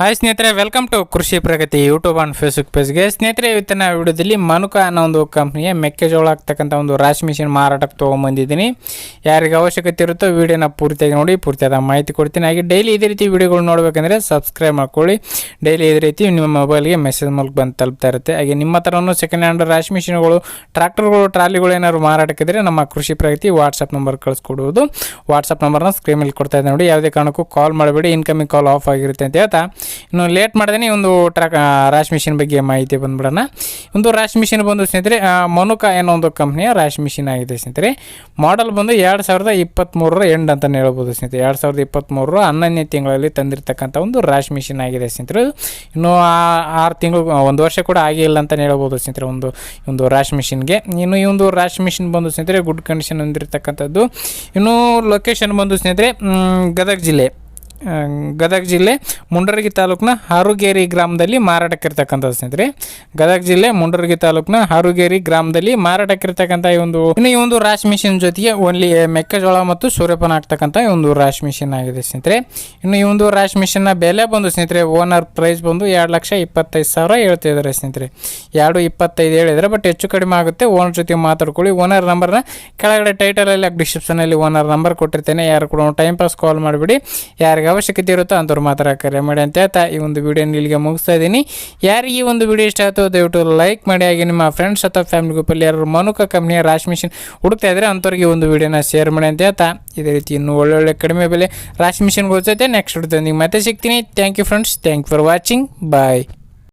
Hi ಸ್ನೇಹಿತರೆ welcome to Krishi Pragati YouTube and Facebook ಪೇಜ್ಗೆ ಸ್ನೇಹಿತರೆ ಇವತ್ತಿನ ವಿಡಿಯೋದಲ್ಲಿ ಮನುಕ ಅನ್ನೋ ಒಂದು ಕಂಪ್ನಿಯ ಮೆಕ್ಕೆಜೋಳ ಆಗ್ತಕ್ಕಂಥ ಒಂದು ರಾಶಿ ಮಿಷಿನ್ ಮಾರಾಟಕ್ಕೆ ತೊಗೊಂಬಂದಿದ್ದೀನಿ. ಯಾರಿಗೆ ಅವಶ್ಯಕತೆ ಇರುತ್ತೋ ವಿಡಿಯೋನ ಪೂರ್ತಿಯಾಗಿ ನೋಡಿ, ಪೂರ್ತಿಯಾದ ಮಾಹಿತಿ ಕೊಡ್ತೀನಿ. ಹಾಗೆ ಡೈಲಿ ಇದೇ ರೀತಿ ವಿಡಿಯೋಗಳು ನೋಡಬೇಕಂದ್ರೆ ಸಬ್ಸ್ಕ್ರೈಬ್ ಮಾಡ್ಕೊಳ್ಳಿ. ಡೈಲಿ ಇದೇ ರೀತಿ ನಿಮ್ಮ ಮೊಬೈಲ್ಗೆ ಮೆಸೇಜ್ ಮೂಲಕ ಬಂದು ತಲುಪ್ತಾ ಇರುತ್ತೆ. ಹಾಗೆ ನಿಮ್ಮ ಹತ್ರನೂ ಸೆಕೆಂಡ್ ಹ್ಯಾಂಡ್ ರಾಶಿ ಮಿಷಿನ್ಗಳು ಟ್ರ್ಯಾಕ್ಟರ್ಗಳು ಟ್ರಾಲಿಗಳು ಏನಾದ್ರು ಮಾರಾಟಕ್ಕಿದ್ರೆ ನಮ್ಮ ಕೃಷಿ ಪ್ರಗತಿ ವಾಟ್ಸಪ್ ನಂಬರ್ ಕಳಿಸ್ಕೊಡುವುದು ವಾಟ್ಸಪ್ ನಂಬರ್ನ ಸ್ಕ್ರೀನ್ ಮೇಲೆ ಕೊಡ್ತಾ ಇದ್ದೆ ನೋಡಿ. ಯಾವುದೇ ಕಾರಣಕ್ಕೂ ಕಾಲ್ ಮಾಡಬೇಡಿ. ಇನ್ಕಮಿಂಗ್ ಕಾಲ್ ಆಫ್ ಆಗಿರುತ್ತೆ ಅಂತ ಹೇಳ್ತಾ. ಇನ್ನು ಲೇಟ್ ಮಾಡ್ದೇನೆ ಒಂದು ಟ್ರಾಕ್ ರಾಶ್ ಮಿಷಿನ್ ಬಗ್ಗೆ ಮಾಹಿತಿ ಬಂದ್ಬಿಡೋಣ. ಒಂದು ರಾಶ್ ಮಿಷಿನ್ ಬಂದು ಸ್ನೇಹಿತರೆ ಮನುಕ ಅನ್ನೋ ಒಂದು ಕಂಪ್ನಿಯ ರಾಶ್ ಮಿಷಿನ್ ಆಗಿದೆ ಸ್ನೇಹಿತರೆ. ಮಾಡೆಲ್ ಬಂದು ಎರಡು ಸಾವಿರದ ಇಪ್ಪತ್ತ್ಮೂರರ ಎಂಡ್ ಅಂತಲೇ ಹೇಳ್ಬೋದು ಸ್ನೇಹಿತರೆ. ಎರಡು ಸಾವಿರದ ಇಪ್ಪತ್ತ್ಮೂರರ ಹನ್ನೊಂದನೇ ತಿಂಗಳಲ್ಲಿ ತಂದಿರತಕ್ಕಂಥ ಒಂದು ರಾಶ್ ಮಿಷಿನ್ ಆಗಿದೆ ಸ್ನೇಹಿತರೆ. ಇನ್ನು ಆ- ಆರು ತಿಂಗಳು ಒಂದು ವರ್ಷ ಕೂಡ ಆಗಿಲ್ಲ ಅಂತಲೇ ಹೇಳ್ಬೋದು ಸ್ನೇಹಿತರೆ ಒಂದು ಒಂದು ರಾಶ್ ಮಿಷಿನ್ಗೆ ಇನ್ನು ಈ ಒಂದು ರಾಶ್ ಮಿಷಿನ್ ಬಂದು ಸ್ನೇಹಿತರೆ ಗುಡ್ ಕಂಡೀಷನ್ ಹೊಂದಿರತಕ್ಕಂಥದ್ದು. ಇನ್ನು ಲೊಕೇಶನ್ ಬಂದು ಸ್ನೇಹಿತರೆ ಗದಗ ಜಿಲ್ಲೆ. ಗದಗ ಜಿಲ್ಲೆ ಮುಂಡರಗಿ ತಾಲೂಕಿನ ಹಾರುಗೇರಿ ಗ್ರಾಮದಲ್ಲಿ ಮಾರಾಟಕ್ಕಿರ್ತಕ್ಕಂಥ ಸ್ನೇಹಿತರೆ. ಗದಗ ಜಿಲ್ಲೆ ಮುಂಡರಗಿ ತಾಲೂಕಿನ ಹಾರುಗೇರಿ ಗ್ರಾಮದಲ್ಲಿ ಮಾರಾಟಕ್ಕಿರ್ತಕ್ಕಂಥ ಈ ಒಂದು, ಇನ್ನು ಈ ಒಂದು ರಾಶ್ ಮಿಷಿನ್ ಜೊತೆಗೆ ಓನ್ಲಿ ಮೆಕ್ಕೆಜೋಳ ಮತ್ತು ಸೂರ್ಯಪಾನ ಆಗ್ತಕ್ಕಂಥ ಈ ಒಂದು ರಾಶ್ ಮಿಷಿನ್ ಆಗಿದೆ ಸ್ನೇಹಿತರೆ. ಇನ್ನು ಈ ಒಂದು ರಾಶ್ ಮಿಷಿನ್ನ ಬೆಲೆ ಬಂದು ಸ್ನೇಹಿತರೆ, ಓನರ್ ಪ್ರೈಸ್ ಬಂದು ಎರಡು ಲಕ್ಷ ಇಪ್ಪತ್ತೈದು ಸಾವಿರ ಹೇಳ್ತಿದ್ದಾರೆ ಸ್ನೇಹಿತರೆ. ಎರಡು ಇಪ್ಪತ್ತೈದು ಹೇಳಿದರೆ ಬಟ್ ಹೆಚ್ಚು ಕಡಿಮೆ ಆಗುತ್ತೆ. ಓನರ್ ಜೊತೆ ಮಾತಾಡ್ಕೊಳ್ಳಿ. ಓನರ್ ನಂಬರ್ನ ಕೆಳಗಡೆ ಟೈಟಲಲ್ಲಿ ಡಿಸ್ಕ್ರಿಪ್ಷನಲ್ಲಿ ಓನರ್ ನಂಬರ್ ಕೊಟ್ಟಿರ್ತೇನೆ. ಯಾರು ಕೂಡ ಟೈಮ್ ಪಾಸ್ ಕಾಲ್ ಮಾಡಿಬಿಡಿ. ಯಾರಿಗೆ ಅವಶ್ಯಕತೆ ಇರುತ್ತೋ ಅಂಥವ್ರು ಮಾತ್ರ ಕರೆ ಮಾಡಿ ಅಂತ ಹೇಳ್ತಾ ಈ ಒಂದು ವಿಡಿಯೋನ ಇಲ್ಲಿಗೆ ಮುಗಿಸ್ತಾ ಇದ್ದೀನಿ. ಯಾರಿಗೆ ಈ ಒಂದು ವಿಡಿಯೋ ಇಷ್ಟ ಆಯಿತು ದಯವಿಟ್ಟು ಲೈಕ್ ಮಾಡಿ, ಹಾಗೆ ನಿಮ್ಮ ಫ್ರೆಂಡ್ಸ್ ಅಥವಾ ಫ್ಯಾಮಿಲಿ ಗ್ರೂಪಲ್ಲಿ ಯಾರು ಮನುಕ ಕಂಪ್ನಿಯ ರಾಶ್ ಮಿಷಿನ್ ಹುಡುಕ್ತಾ ಇದ್ರೆ ಅಂಥವ್ರಿಗೆ ಒಂದು ವಿಡಿಯೋನ ಶೇರ್ ಮಾಡಿ ಅಂತ ಹೇಳ್ತಾ. ಇದೇ ರೀತಿ ಇನ್ನೂ ಒಳ್ಳೊಳ್ಳೆ ಕಡಿಮೆ ಬೆಲೆ ರಾಶಿ ಮಿಷಿನ್ ಗೊತ್ತೈತೆ ನೆಕ್ಸ್ಟ್ ವಿಡಿಯೋದೊಂದಿಗೆ ಮತ್ತೆ ಸಿಗ್ತೀನಿ. Thank you friends thank for watching bye